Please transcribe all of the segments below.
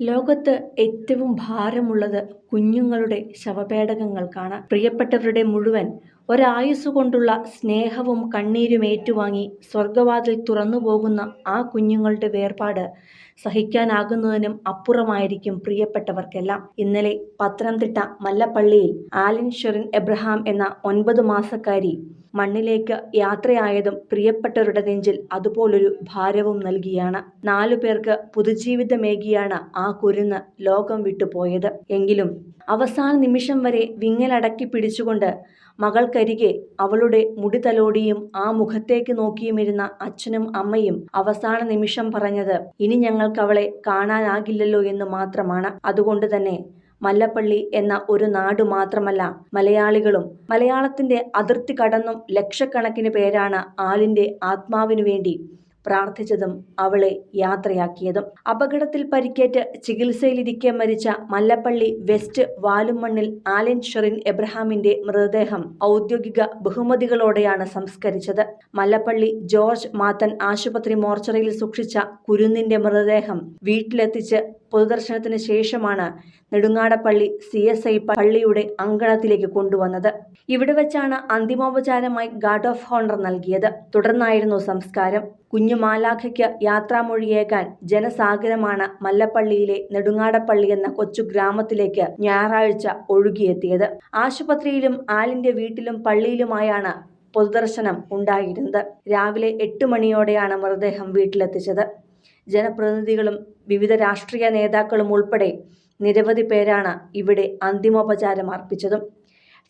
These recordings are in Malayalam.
ലോകത്ത് ഏറ്റവും ഭാരമുള്ളത് കുഞ്ഞുങ്ങളുടെ ശവപേടകങ്ങൾക്കാണ് പ്രിയപ്പെട്ടവരുടെ മുഴുവൻ ഒരായുസ്സുകൊണ്ടുള്ള സ്നേഹവും കണ്ണീരും ഏറ്റുവാങ്ങി സ്വർഗവാതിൽ തുറന്നു പോകുന്ന ആ കുഞ്ഞുങ്ങളുടെ വേർപാട് സഹിക്കാനാകുന്നതിനും അപ്പുറമായിരിക്കും പ്രിയപ്പെട്ടവർക്കെല്ലാം. ഇന്നലെ പത്തനംതിട്ട മല്ലപ്പള്ളിയിൽ ആലിൻ ഷെറിൻ എബ്രഹാം എന്ന ഒൻപത് മാസക്കാരി മണ്ണിലേക്ക് യാത്രയായതും പ്രിയപ്പെട്ടവരുടെ നെഞ്ചിൽ അതുപോലൊരു ഭാരവും നൽകിയാണ്. നാലു പേർക്ക് പുതുജീവിതമേകിയാണ് ആ കുരുന്ന് ലോകം വിട്ടുപോയത്. എങ്കിലും അവസാന നിമിഷം വരെ വിങ്ങലടക്കി പിടിച്ചുകൊണ്ട് മകൾക്കരികെ അവളുടെ മുടി തലോടിയും ആ മുഖത്തേക്ക് നോക്കിയുമിരുന്ന അച്ഛനും അമ്മയും അവസാന നിമിഷം പറഞ്ഞത് ഇനി ഞങ്ങൾക്ക് അവളെ കാണാനാകില്ലല്ലോ എന്ന് മാത്രമാണ്. അതുകൊണ്ട് തന്നെ മല്ലപ്പള്ളി എന്ന ഒരു നാട് മാത്രമല്ല മലയാളികളും മലയാളത്തിന്റെ അതിർത്തി കടന്നും ലക്ഷക്കണക്കിന് പേരാണ് ആലിന്റെ ആത്മാവിനു വേണ്ടി പ്രാർത്ഥിച്ചതും അവളെ യാത്രയാക്കിയതും. അപകടത്തിൽ പരിക്കേറ്റ് ചികിത്സയിലിരിക്കെ മരിച്ച മല്ലപ്പള്ളി വെസ്റ്റ് വാലുമണ്ണിൽ ആലൻ ഷെറിൻ എബ്രഹാമിന്റെ മൃതദേഹം ഔദ്യോഗിക ബഹുമതികളോടെയാണ് സംസ്കരിച്ചത്. മല്ലപ്പള്ളി ജോർജ് മാത്തൻ ആശുപത്രി മോർച്ചറിയിൽ സൂക്ഷിച്ച കുരുന്നിന്റെ മൃതദേഹം വീട്ടിലെത്തിച്ച് പൊതുദർശനത്തിന് ശേഷമാണ് നെടുങ്ങാടപ്പള്ളി സി എസ് ഐ പള്ളിയുടെ അങ്കണത്തിലേക്ക് കൊണ്ടുവന്നത്. ഇവിടെ വെച്ചാണ് അന്തിമോപചാരമായി ഗാർഡ് ഓഫ് ഹോണർ നൽകിയത്. തുടർന്നായിരുന്നു സംസ്കാരം. കുഞ്ഞു മാലാഖയ്ക്ക് യാത്രാമൊഴിയേക്കാൻ ജനസാഗരമാണ് മല്ലപ്പള്ളിയിലെ നെടുങ്ങാടപ്പള്ളി എന്ന കൊച്ചു ഗ്രാമത്തിലേക്ക് ഞായറാഴ്ച ഒഴുകിയെത്തിയത്. ആശുപത്രിയിലും ആലിന്റെ വീട്ടിലും പള്ളിയിലുമായാണ് പൊതുദർശനം ഉണ്ടായിരുന്നത്. രാവിലെ എട്ട് മണിയോടെയാണ് മൃതദേഹം വീട്ടിലെത്തിച്ചത്. ജനപ്രതിനിധികളും വിവിധ രാഷ്ട്രീയ നേതാക്കളും ഉൾപ്പെടെ നിരവധി പേരാണ് ഇവിടെ അന്തിമോപചാരം അർപ്പിച്ചതും.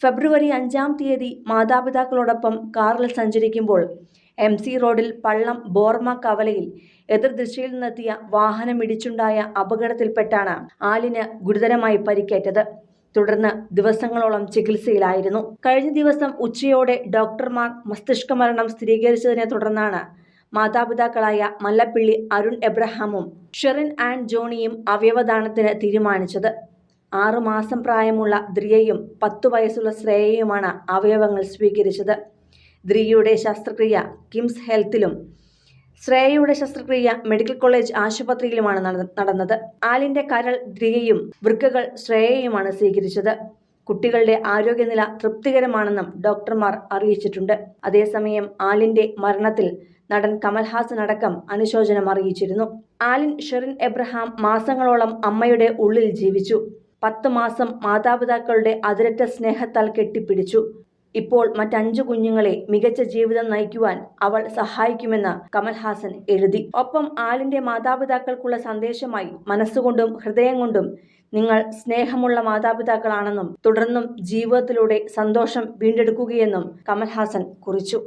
ഫെബ്രുവരി അഞ്ചാം തീയതി മാതാപിതാക്കളോടൊപ്പം കാറിൽ സഞ്ചരിക്കുമ്പോൾ എം സി റോഡിൽ പള്ളം ബോർമ കവലയിൽ എതിർദിശയിൽ നിന്നെത്തിയ വാഹനമിടിച്ചുണ്ടായ അപകടത്തിൽപ്പെട്ടാണ് ആലിന് ഗുരുതരമായി പരിക്കേറ്റത്. തുടർന്ന് ദിവസങ്ങളോളം ചികിത്സയിലായിരുന്നു. കഴിഞ്ഞ ദിവസം ഉച്ചയോടെ ഡോക്ടർമാർ മസ്തിഷ്ക മരണം സ്ഥിരീകരിച്ചതിനെ തുടർന്നാണ് മാതാപിതാക്കളായ മല്ലപ്പിള്ളി അരുൺ എബ്രഹാമും ഷെറിൻ ആൻഡ് ജോണിയും അവയവദാനത്തിന് തീരുമാനിച്ചത്. ആറുമാസം പ്രായമുള്ള ദ്രിയയും പത്തു വയസ്സുള്ള ശ്രേയയുമാണ് അവയവങ്ങൾ സ്വീകരിച്ചത്. ദ്രിയയുടെ ശസ്ത്രക്രിയ കിംസ് ഹെൽത്തിലും ശ്രേയയുടെ ശസ്ത്രക്രിയ മെഡിക്കൽ കോളേജ് ആശുപത്രിയിലുമാണ് നടന്നത്. ആലിന്റെ കരൾ ദ്രിയയും വൃക്കകൾ ശ്രേയയുമാണ് സ്വീകരിച്ചത്. കുട്ടികളുടെ ആരോഗ്യനില തൃപ്തികരമാണെന്നും ഡോക്ടർമാർ അറിയിച്ചിട്ടുണ്ട്. അതേസമയം ആലിന്റെ മരണത്തിൽ നടൻ കമൽഹാസൻ അടക്കം അനുശോചനം അറിയിച്ചിരുന്നു. ആലിൻ ഷെറിൻ എബ്രഹാം മാസങ്ങളോളം അമ്മയുടെ ഉള്ളിൽ ജീവിച്ചു. പത്ത് മാസം മാതാപിതാക്കളുടെ അതിരറ്റ സ്നേഹത്താൽ കെട്ടിപ്പിടിച്ചു. ഇപ്പോൾ മറ്റഞ്ചു കുഞ്ഞുങ്ങളെ മികച്ച ജീവിതം നയിക്കുവാൻ അവൾ സഹായിക്കുമെന്ന് കമൽഹാസൻ എഴുതി. ഒപ്പം ആലിന്റെ മാതാപിതാക്കൾക്കുള്ള സന്ദേശമായി മനസ്സുകൊണ്ടും ഹൃദയം കൊണ്ടും നിങ്ങൾ സ്നേഹമുള്ള മാതാപിതാക്കളാണെന്നും തുടർന്നും ജീവിതത്തിലൂടെ സന്തോഷം വീണ്ടെടുക്കുകയെന്നും കമൽഹാസൻ കുറിച്ചു.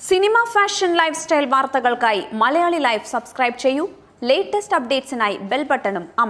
സിനിമ ഫാഷൻ ലൈഫ് സ്റ്റൈൽ വാർത്തകൾക്കായി മലയാളി ലൈഫ് സബ്സ്ക്രൈബ് ചെയ്യൂ. ലേറ്റസ്റ്റ് അപ്ഡേറ്റ്സിനായി ബെൽ ബട്ടണും അമർ